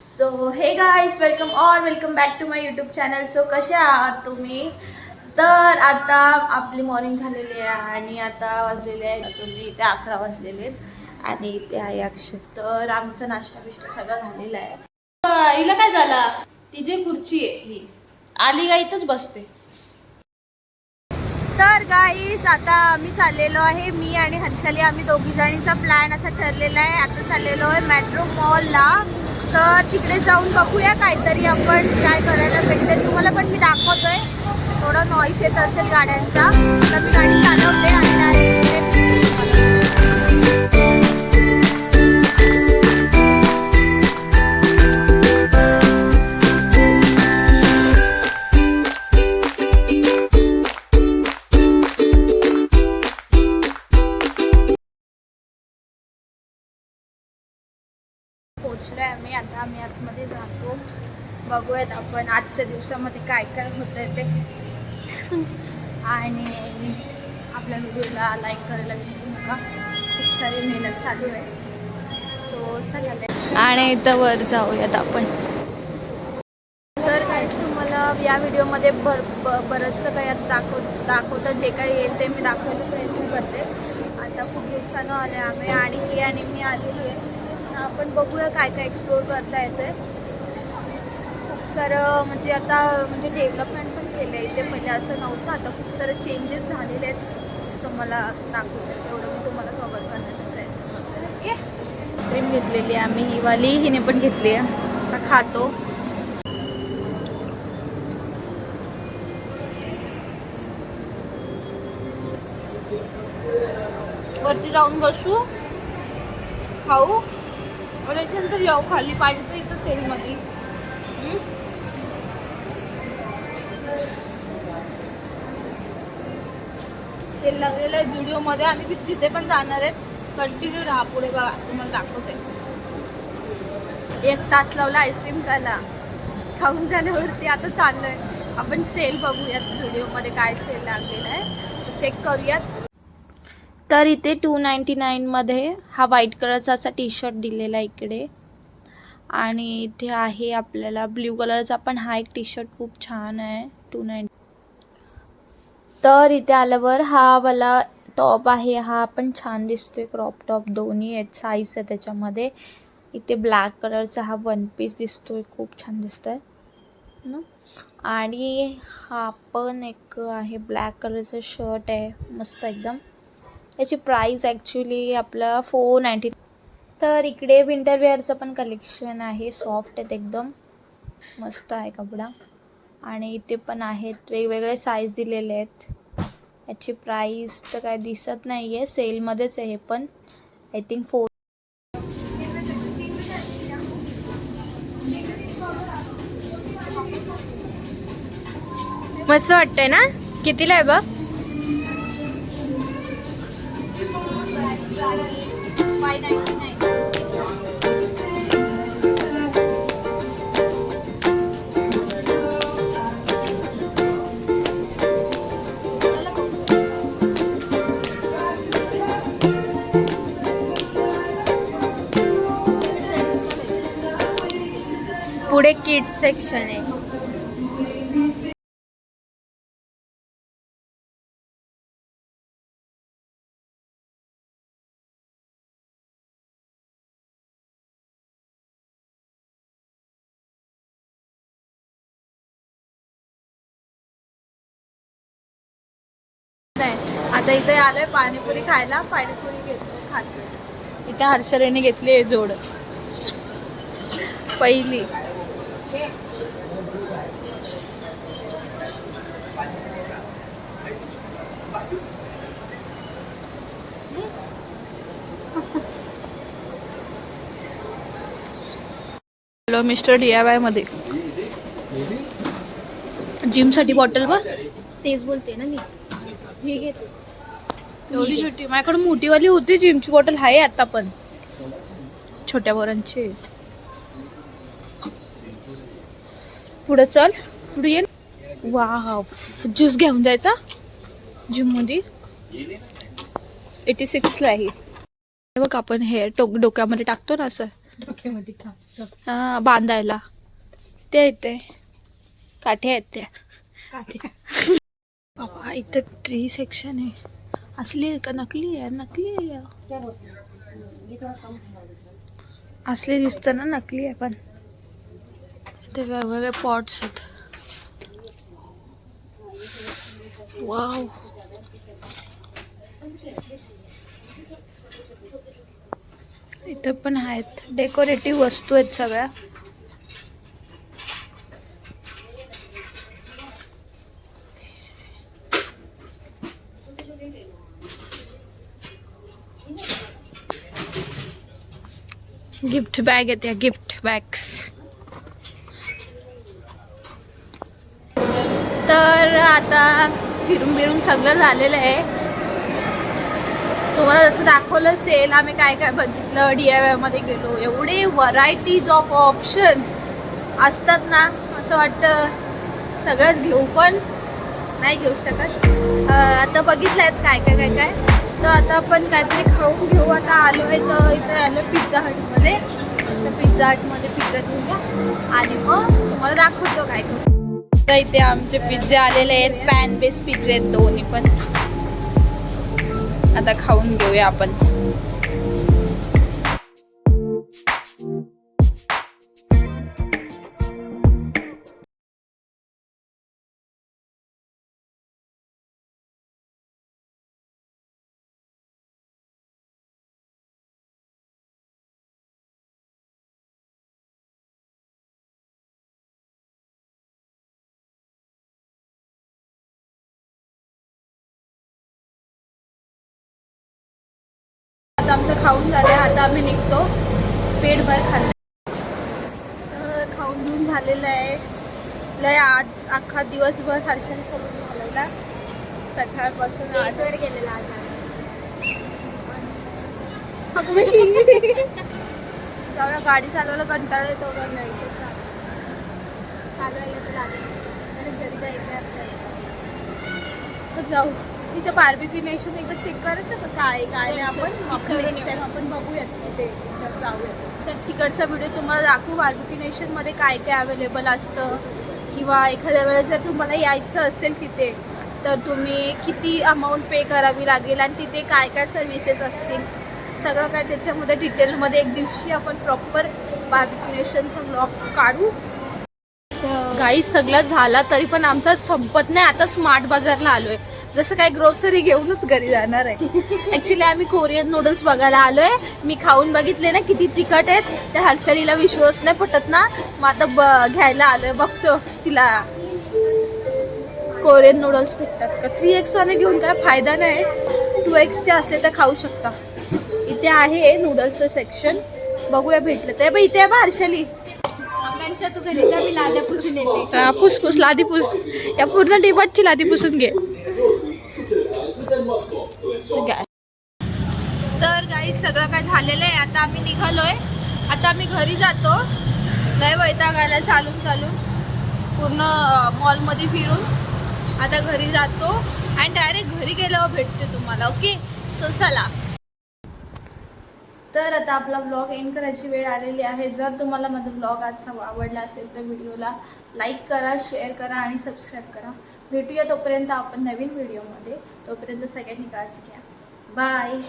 So hey guys welcome all welcome back to my YouTube channel so कसे आहात तुम्ही? तर आता आपली मॉर्निंग झालेली आहे आणि आता वाजलेले आहे तुम्ही ते अकरा वाजलेले आहेत आणि इथे आहे अक्षय तर आमचा नाश्ता बिष्टा सगळं झालेला आहे. हिला काय झाला? तिची खुर्ची आहे ही आली का इथंच बसते. तर गाईस आता आम्ही चाललेलो आहे मी आणि हर्षाली आम्ही दोघी जणींचा प्लॅन असा ठरलेला आहे. आता चाललेलो आहे मेट्रो मॉलला तर तिकडे जाऊन बघूया काहीतरी आपण काय करायला भेटते तुम्हाला पण मी दाखवतोय. थोडं नॉईस येत असेल गाड्यांचा. तर मी गाडी चालवते आणि आता आम्ही आतमध्ये जातो. बघूयात आपण आजच्या दिवसामध्ये काय काय होतंय ते. आणि आपल्या व्हिडिओला लाईक करायला विसरू नका. खूप सारी मेहनत चालू आहे. सो चला आणि इथं वर जाऊयात आपण. तर काय तुम्हाला या व्हिडिओमध्ये भर ब बरंचसं काही आता दाखव दाखवतं जे काही येईल ते मी दाखवायचा प्रयत्न करते. आता खूप दिवसानं आले आम्ही आणि ही आणि मी आलेली आहे. आपण बघूया काय काय एक्सप्लोर करता येते खूप सारं म्हणजे आता म्हणजे डेव्हलपमेंट पण केलं आहे इथे. म्हणजे असं नव्हतं. आता खूप सारे चेंजेस झालेले आहेत. असं मला दाखवतं तेवढं मी तुम्हाला कवर करण्याचा प्रयत्न करते. आईस्क्रीम घेतलेली आहे आम्ही. ही वाली हिने पण घेतली आहे. आता खातो. वरती जाऊन बसू. खाऊ. आणि त्याच्यानंतर येऊ खाली पाहिजे तर इथं सेलमध्ये? सेल लागलेला आहे जुडिओमध्ये. आम्ही तिथे पण जाणार आहेत कंटिन्यू राहा पुढे बघा. तुम्हाला दाखवते. एक तास लावला आईस्क्रीम खायला. खाऊन झाल्यावरती आता चाललोय. आपण सेल बघूयात जुडिओमध्ये काय सेल लागलेला आहे. चेक करूयात. तर इथे टू नाईंटी नाईनमध्ये हा व्हाईट कलरचा असा टी शर्ट दिलेला आहे इकडे. आणि इथे आहे आपल्याला ब्ल्यू कलरचा पण हा एक टी शर्ट खूप छान आहे टू नाईंटी तर इथे आल्यावर हा वाला टॉप आहे हा पण छान दिसतोय क्रॉप टॉप दोन्ही आहेत साईज आहे त्याच्यामध्ये. इथे ब्लॅक कलरचा हा वन पीस दिसतोय खूप छान दिसतोय. ना? आणि हा पण एक आहे ब्लॅक कलरचा शर्ट आहे मस्त एकदम. याची प्राईस ॲक्च्युली आपला फोर नाईंटी तर इकडे विंटरवेअरचं पण कलेक्शन आहे सॉफ्ट आहेत एकदम. मस्त आहे कपडा. आणि इथे पण आहेत वेगवेगळे साईज दिलेले आहेत. याची प्राईस तर काय दिसत नाही आहे सेलमध्येच आहे हे पण. आय थिंक फोर मस्त वाटतंय ना? कितीला आहे बघ? फाय नाईन्टी नाईन पुढे किड्स सेक्शन आहे. आता इथे आलोय पाणीपुरी खायला. पाणीपुरी घेतो खातो. इथे हर्षरेने घेतली आहे जोड. पहिली. हॅलो मिस्टर डी आय वायमध्ये. जिमसाठी बॉटल बघ तेच बोलते ना मी. हे घेतो. एवढी छोटी. माझ्याकडे मोठीवाली होती जिमची बॉटल आहे आता पण. छोट्या पोरांची. पुढे चल. पुढे ये वा ज्यूस घेऊन जायचा. जिममध्ये एटी सिक्सला आहे. हे बघ आपण हे टोक डोक्यामध्ये टाकतो ना असं. हा बांधायला. ते आहेत ते काठे आहेत त्या. काठी. बाबा इथं ट्री सेक्शन आहे. असली आहे का? नकली आहे? नकली आहे असली दिसतं ना नकली आहे पण. ते वेगवेगळे पॉट्स आहेत. वाव इथं पण आहेत. डेकोरेटिव्ह वस्तू आहेत सगळ्या. गिफ्ट बॅग आहेत या गिफ्ट बॅग्स तर आता फिरून फिरून सगळं झालेलं आहे. तुम्हाला जसं दाखवलं सेल आम्ही काय काय बघितलं डी आयमध्ये गेलो. एवढे व्हरायटीज ऑफ ऑप्शन असतात ना असं वाटतं सगळंच घेऊ पण नाही घेऊ शकत. आता बघितलं आहेत काय काय काय काय. तर आता आपण काहीतरी खाऊन घेऊ. आता आलो आहे तर इथे आलो पिझ्झा हटमध्ये तर पिझ्झा हटमध्ये पिझ्झा घेऊया. आणि मग तुम्हाला दाखवतो काय करू तर इथे आमचे पिझ्झे आलेले आहेत. पॅन बेस पिझ्झे आहेत दोन्ही पण. आता खाऊन घेऊया आपण. आता आमचं खाऊन झालं आता आम्ही निघतो. पेटभर खाल्लं तर खाऊन घेऊन झालेलं आहे. लय आज अख्खा दिवसभर हर्षण सोबत घालवला सकाळपासून आज वर गेलेला आज गाडी चालवायला कंटाळा येतो का नाही चालवायला तर लागेल घरी जायचं आहे. तर जाऊ. तिथे बार्बिक्यू नेशन एकदा चेक करायचं का काय काय नाही आपण आपण बघूयात तिथे तर जाऊयात. तर तिकडचा व्हिडिओ तुम्हाला दाखवू बार्बिक्यू नेशनमध्ये काय काय अवेलेबल असतं? किंवा एखाद्या वेळेस जर तुम्हाला यायचं असेल तिथे तर तुम्ही किती अमाऊंट पे करावी लागेल आणि तिथे काय काय सर्व्हिसेस असतील? सगळं काय त्याच्यामध्ये डिटेलमध्ये एक दिवशी आपण प्रॉपर बार्बिक्यू नेशनचा ब्लॉग काढू. गाई सगळं झाला तरी पण आमचा संपत नाही आता स्मार्ट बाजारला आलोय. जसं काय ग्रोसरी घेऊनच घरी जाणार आहे. ऍक्च्युली आम्ही कोरियन नूडल्स बघायला आलोय. मी खाऊन बघितले ना किती तिखट आहेत. त्या हालचालीला विश्वास नाही पटत ना. मग आता ब- घ्यायला आलोय. बघतो तिला. कोरियन नूडल्स भेटतात का? थ्री एक्स वाले घेऊन काय फायदा नाही. टू एक्सचे असले तर खाऊ शकता. इथे आहे नूडल्सचं सेक्शन बघूया भेटलं तर. बघ इथे आहे बा हर्षली. आकांक्षा तू घरी जा मी लाद्या पुसून येते. पुस लादी पुस. या पूर्ण डिबटची लादी पुसून घे. तर गाई सगळं काय झालेलं आहे. आता आम्ही निघालोय. आता आम्ही घरी जातो. लय वैताग आला चालून चालून. पूर्ण मॉलमध्ये फिरून. आता घरी जातो. आणि डायरेक्ट घरी गेल्यावर भेटते तुम्हाला ओके सो चला. तर आता आपला ब्लॉग एंड करायची वेळ आलेली आहे. जर तुम्हाला माझा ब्लॉग आज आवडला असेल तर व्हिडिओला लाईक करा शेअर करा आणि सबस्क्राईब करा. भेटूया तोपर्यंत आपण नवीन व्हिडिओमध्ये. तोपर्यंत सगळ्यांनी काळजी घ्या. बाय.